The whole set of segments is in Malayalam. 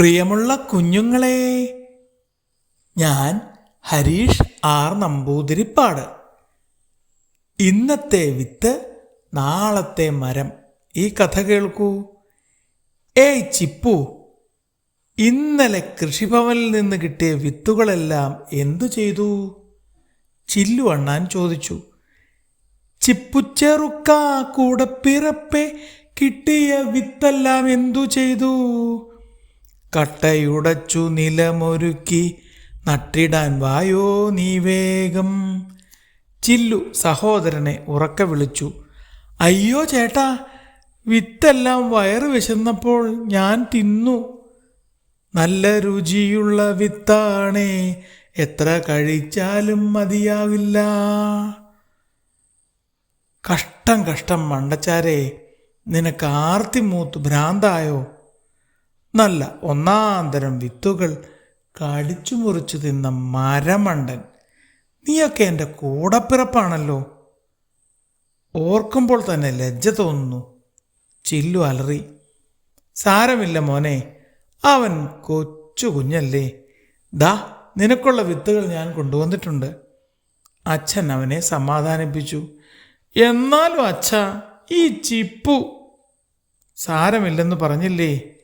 പ്രിയമുള്ള കുഞ്ഞുങ്ങളെ ഞാൻ ഹരീഷ് ആർ നമ്പൂതിരിപ്പാട്. ഇന്നത്തെ വിത്ത് നാളത്തെ മരം. ഈ കഥ കേൾക്കൂ. ഏയ് ചിപ്പു ഇന്നലെ കൃഷിഭവനിൽ നിന്ന് കിട്ടിയ വിത്തുകളെല്ലാം എന്തു ചെയ്തു? ചില്ലു അണ്ണാൻ ചോദിച്ചു. ചിപ്പുച്ചെറുക്ക കൂടെ പിറപ്പെ കിട്ടിയ വിത്തെല്ലാം എന്തു ചെയ്തു? കട്ടയുടച്ചു നിലമൊരുക്കി നട്ടിടാൻ വായോ നീ വേഗം. ചില്ലു സഹോദരനെ ഉറക്ക വിളിച്ചു. അയ്യോ ചേട്ടാ വിത്തെല്ലാം വയറ് വിശന്നപ്പോൾ ഞാൻ തിന്നു. നല്ല രുചിയുള്ള വിത്താണേ എത്ര കഴിച്ചാലും മതിയാവില്ല. കഷ്ടം കഷ്ടം മണ്ടച്ചാരെ നിനക്ക് ആർത്തി മൂത്ത് ഭ്രാന്തായോ? നല്ല ഒന്നാന്തരം വിത്തുകൾ കടിച്ചു മുറിച്ചു തിന്ന മരമണ്ടൻ. നീയൊക്കെ എന്റെ കൂടപ്പിറപ്പാണല്ലോ. ഓർക്കുമ്പോൾ തന്നെ ലജ്ജ തോന്നുന്നു. ചില്ലു അലറി. സാരമില്ല മോനെ അവൻ കൊച്ചു കുഞ്ഞല്ലേ. ദാ നിനക്കുള്ള വിത്തുകൾ ഞാൻ കൊണ്ടുവന്നിട്ടുണ്ട്. അച്ഛൻ അവനെ സമാധാനിപ്പിച്ചു. എന്നാലും അച്ഛ ഈ ചിപ്പു. സാരമില്ലെന്ന് പറഞ്ഞില്ലേ?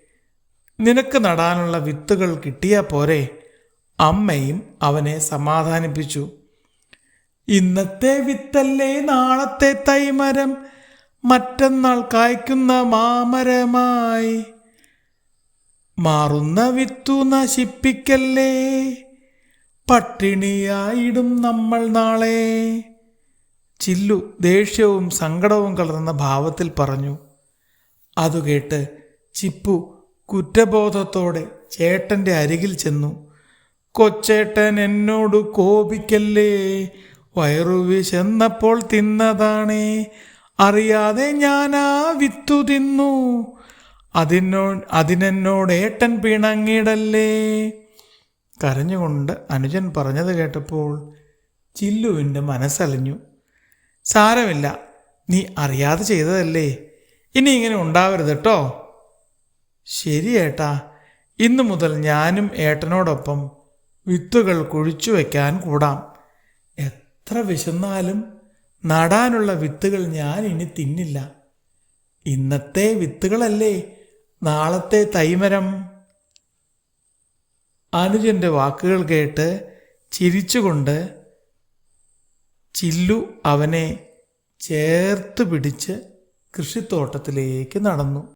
നിനക്ക് നടാനുള്ള വിത്തുകൾ കിട്ടിയാൽ പോരെ. അമ്മയും അവനെ സമാധാനിപ്പിച്ചു. ഇന്നത്തെ വിത്തല്ലേ നാളത്തെ തൈമരം? മറ്റന്നാൾ കായ്ക്കുന്ന മാമരമായി. മാറുന്ന വിത്തു നശിപ്പിക്കല്ലേ? പട്ടിണിയായിടും നമ്മൾ നാളെ. ചില്ലു ദേഷ്യവും സങ്കടവും കലർന്ന ഭാവത്തിൽ പറഞ്ഞു. അതു കേട്ട് ചിപ്പു കുറ്റബോധത്തോടെ ചേട്ടന്റെ അരികിൽ ചെന്നു. കൊച്ചേട്ടൻ എന്നോട് കോപിക്കല്ലേ? വയറു വിശന്നപ്പോൾ തിന്നതാണേ. അറിയാതെ ഞാൻ ആ വിത്തു തിന്നു. അതിനോ അതിനെന്നോട് ഏട്ടൻ പിണങ്ങിടല്ലേ? കരഞ്ഞുകൊണ്ട് അനുജൻ പറഞ്ഞത് കേട്ടപ്പോൾ ചില്ലുവിന്റെ മനസ്സലിഞ്ഞു. സാരമില്ല നീ അറിയാതെ ചെയ്തതല്ലേ? ഇനി ഇങ്ങനെ ഉണ്ടാവരുത് കേട്ടോ. ശരി ഏട്ടാ. ഇന്നു മുതൽ ഞാനും ഏട്ടനോടൊപ്പം വിത്തുകൾ കുഴിച്ചു വയ്ക്കാൻ കൂടാം. എത്ര വിശന്നാലും നടാനുള്ള വിത്തുകൾ ഞാൻ ഇനി തിന്നില്ല. ഇന്നത്തെ വിത്തുകളല്ലേ നാളത്തെ തൈമരം? അനുജന്റെ വാക്കുകൾ കേട്ട് ചിരിച്ചുകൊണ്ട് ചില്ലു അവനെ ചേർത്ത് പിടിച്ച് കൃഷിത്തോട്ടത്തിലേക്ക് നടന്നു.